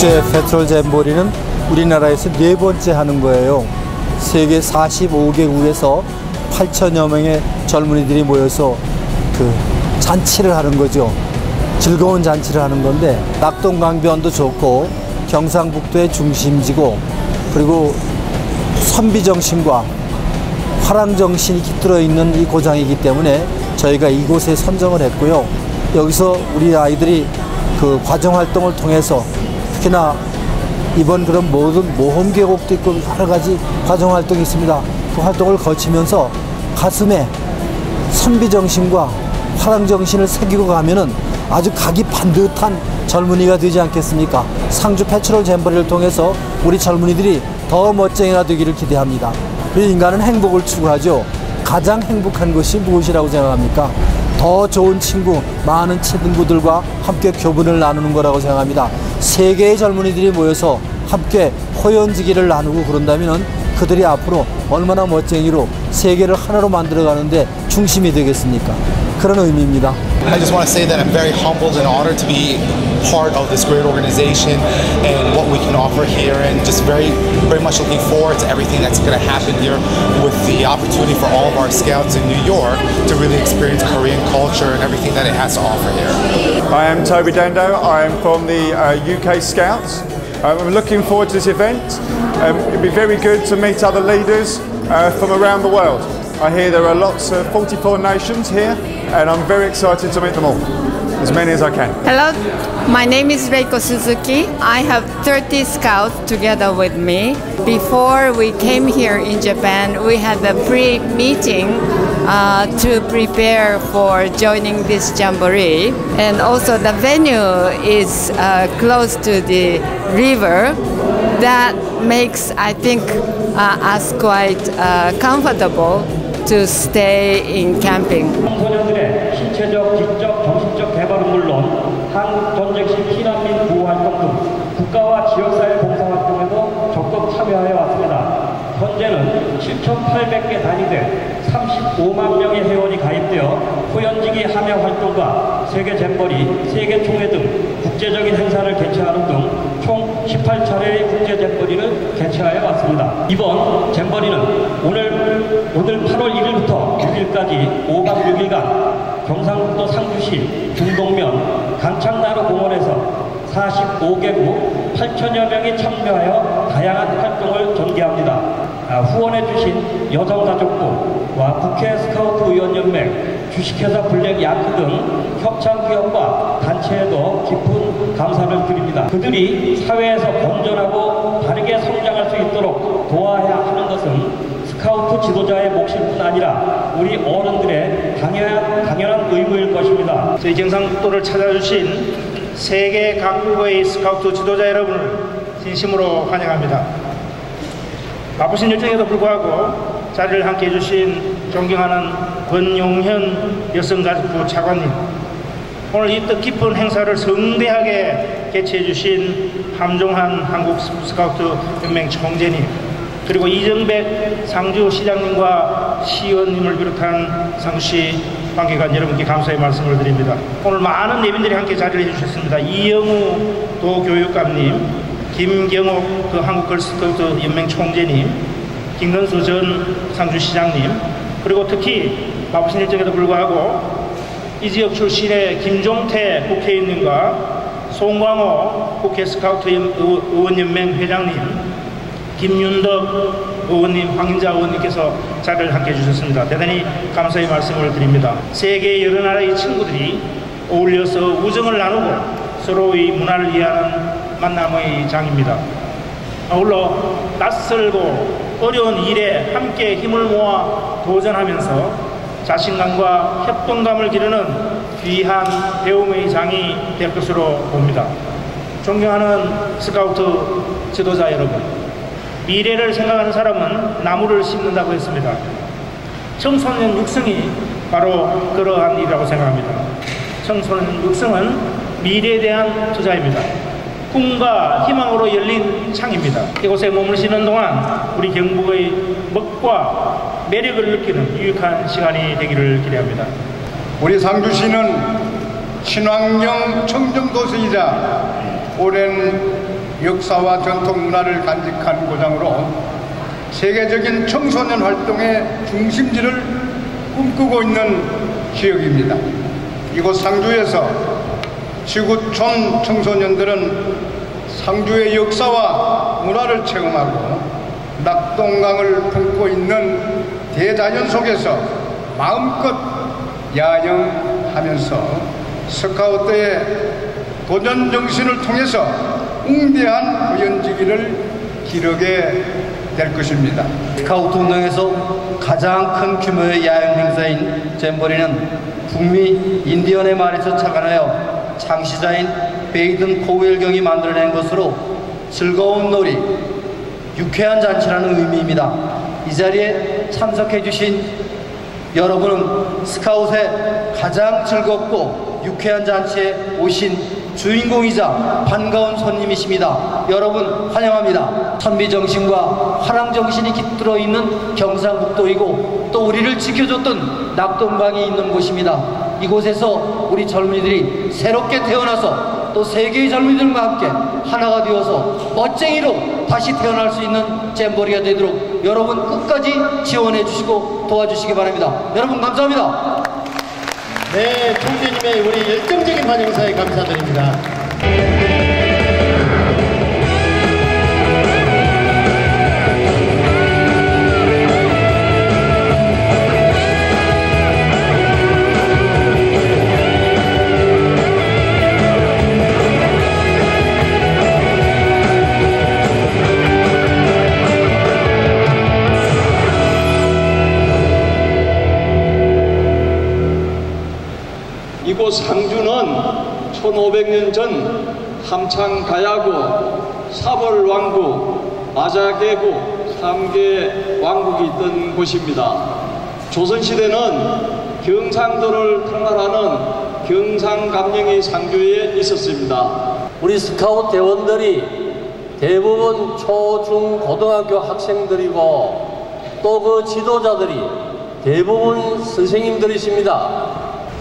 국제 페트롤 잼버리는 우리나라에서 네 번째 하는 거예요. 세계 45개국에서 8천여 명의 젊은이들이 모여서 그 잔치를 하는 거죠. 즐거운 잔치를 하는 건데 낙동강변도 좋고 경상북도의 중심지고 그리고 선비 정신과 화랑 정신이 깃들어 있는 이 고장이기 때문에 저희가 이곳에 선정을 했고요. 여기서 우리 아이들이 그 과정 활동을 통해서 특히나 이번 그런 모든 모험 계곡도 있고 여러 가지 과정 활동이 있습니다. 그 활동을 거치면서 가슴에 선비 정신과 화랑 정신을 새기고 가면은 아주 각이 반듯한 젊은이가 되지 않겠습니까? 상주 패트롤 잼버리를 통해서 우리 젊은이들이 더 멋쟁이가 되기를 기대합니다. 우리 인간은 행복을 추구하죠. 가장 행복한 것이 무엇이라고 생각합니까? 더 좋은 친구, 많은 친구들과 함께 교분을 나누는 거라고 생각합니다. 세계의 젊은이들이 모여서 함께 호연지기를 나누고 그런다면 그들이 앞으로 얼마나 멋쟁이로 세계를 하나로 만들어 가는데 중심이 되겠습니까? 그런 의미입니다. I just want to say that I'm very humbled and honored to be part of this great organization and what offer here and just very very much looking forward to everything that's going to happen here with the opportunity for all of our scouts in New York to really experience Korean culture and everything that it has to offer here. I am Toby Dando. I am from the uh, UK Scouts. Um, I'm looking forward to this event. Um, it'd be very good to meet other leaders uh, from around the world. I hear there are lots of 44 nations here, and I'm very excited to meet them all, as many as I can. Hello, my name is Reiko Suzuki. I have 30 scouts together with me. Before we came here in Japan, we had a pre-meeting uh, to prepare for joining this jamboree. And also the venue is uh, close to the river. That makes, I think, uh, us quite uh, comfortable to stay in camping. 7,800개 단위대 35만 명의 회원이 가입되어 후연지기 함여 활동과 세계 잼버리, 세계 총회 등 국제적인 행사를 개최하는 등 총 18차례의 국제 잼버리를 개최하여 왔습니다. 이번 잼버리는 오늘 오늘 8월 1일부터 6일까지 5박 6일간 경상북도 상주시 중동면 강창나루 공원에서 45개국 8천여 명이 참여하여 다양한 활동을 전개합니다. 아, 후원해주신 여성가족부와 국회 스카우트 의원연맹, 주식회사 블랙 야크 등 협찬기업과 단체에도 깊은 감사를 드립니다. 그들이 사회에서 건전하고 바르게 성장할 수 있도록 도와야 하는 것은 스카우트 지도자의 몫일 뿐 아니라 우리 어른들의 당연한, 당연한 의무일 것입니다. 저희 경상북도를 찾아주신 세계 각국의 스카우트 지도자 여러분을 진심으로 환영합니다. 바쁘신 일정에도 불구하고 자리를 함께 해주신 존경하는 권용현 여성가족부 차관님 오늘 이 뜻깊은 행사를 성대하게 개최해 주신 함종한 한국 스카우트 연맹 총재님 그리고 이정백 상주 시장님과 시의원님을 비롯한 상주시 관계관 여러분께 감사의 말씀을 드립니다. 오늘 많은 예빈들이 함께 자리를 해주셨습니다. 이영우 도교육감님 김경옥 그 한국 걸스카우트 연맹 총재님, 김건수 전 상주시장님, 그리고 특히 바쁘신 일정에도 불구하고 이 지역 출신의 김종태 국회의원님과 송광호 국회 스카우트 의원연맹 회장님, 김윤덕 의원님, 황인자 의원님께서 자리를 함께 해주셨습니다. 대단히 감사의 말씀을 드립니다. 세계 여러 나라의 친구들이 어울려서 우정을 나누고 서로의 문화를 이해하는 만남의 장입니다. 아울러 낯설고 어려운 일에 함께 힘을 모아 도전하면서 자신감과 협동감을 기르는 귀한 배움의 장이 될 것으로 봅니다. 존경하는 스카우트 지도자 여러분, 미래를 생각하는 사람은 나무를 심는다고 했습니다. 청소년 육성이 바로 그러한 일이라고 생각합니다. 청소년 육성은 미래에 대한 투자입니다. 꿈과 희망으로 열린 창입니다. 이곳에 머무르시는 동안 우리 경북의 먹과 매력을 느끼는 유익한 시간이 되기를 기대합니다. 우리 상주시는 친환경 청정도시이자 오랜 역사와 전통 문화를 간직한 고장으로 세계적인 청소년 활동의 중심지를 꿈꾸고 있는 지역입니다. 이곳 상주에서 지구촌 청소년들은 상주의 역사와 문화를 체험하고 낙동강을 품고 있는 대자연 속에서 마음껏 야영하면서 스카우트의 도전 정신을 통해서 웅대한 의연지기를 기르게 될 것입니다. 스카우트 운동에서 가장 큰 규모의 야영 행사인 잼버리는 북미 인디언의 말에서 착안하여 창시자인 베이든 코웰 경이 만들어낸 것으로 즐거운 놀이, 유쾌한 잔치라는 의미입니다. 이 자리에 참석해 주신 여러분은 스카웃의 가장 즐겁고 유쾌한 잔치에 오신 주인공이자 반가운 손님이십니다. 여러분 환영합니다. 선비정신과 화랑정신이 깃들어 있는 경상북도이고 또 우리를 지켜줬던 낙동강이 있는 곳입니다. 이곳에서 우리 젊은이들이 새롭게 태어나서 또 세계의 젊은이들과 함께 하나가 되어서 멋쟁이로 다시 태어날 수 있는 잼버리가 되도록 여러분 끝까지 지원해 주시고 도와주시기 바랍니다. 여러분 감사합니다. 네, 총재님의 우리 열정적인 환영사에 감사드립니다. 상주는 1500년 전 함창 가야고 사벌 왕국 아자계국 3개 왕국이 있던 곳입니다. 조선시대는 경상도를 통할하는 경상감령이 상주에 있었습니다. 우리 스카우트 대원들이 대부분 초, 중, 고등학교 학생들이고 또 그 지도자들이 대부분 선생님들이십니다.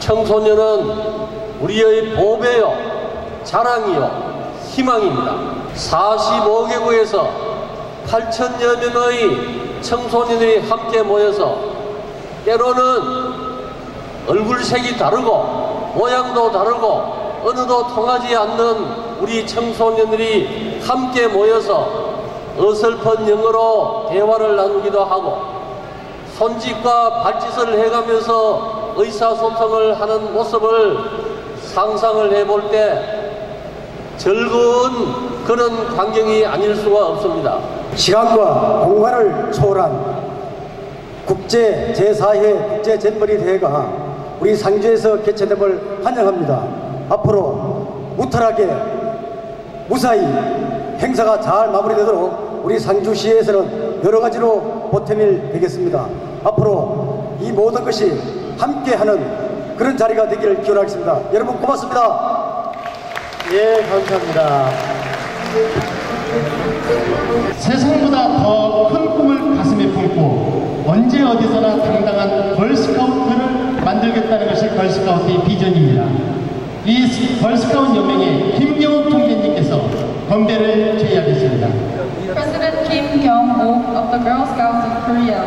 청소년은 우리의 보배요, 자랑이요, 희망입니다. 45개국에서 8천여 명의 청소년들이 함께 모여서 때로는 얼굴색이 다르고 모양도 다르고 어느도 통하지 않는 우리 청소년들이 함께 모여서 어설픈 영어로 대화를 나누기도 하고 손짓과 발짓을 해가면서 의사소통을 하는 모습을 상상을 해볼 때 즐거운 그런 광경이 아닐 수가 없습니다. 시간과 공간을 초월한 국제 제4회 국제 잼버리 대회가 우리 상주에서 개최됨을 환영합니다. 앞으로 무탈하게 무사히 행사가 잘 마무리되도록 우리 상주시에서는 여러 가지로 보탬이 되겠습니다. 앞으로 이 모든 것이 함께하는 그런 자리가 되기를 기원하겠습니다. 여러분 고맙습니다. 예, 감사합니다. 세상보다 더 큰 꿈을 가슴에 품고 언제 어디서나 당당한 걸스카우트를 만들겠다는 것이 걸스카우트의 비전입니다. 이 걸스카우트 연맹의 김경욱 총재님께서 건배를 제의하겠습니다. President Kim Kyung-ok of the Girl Scouts of Korea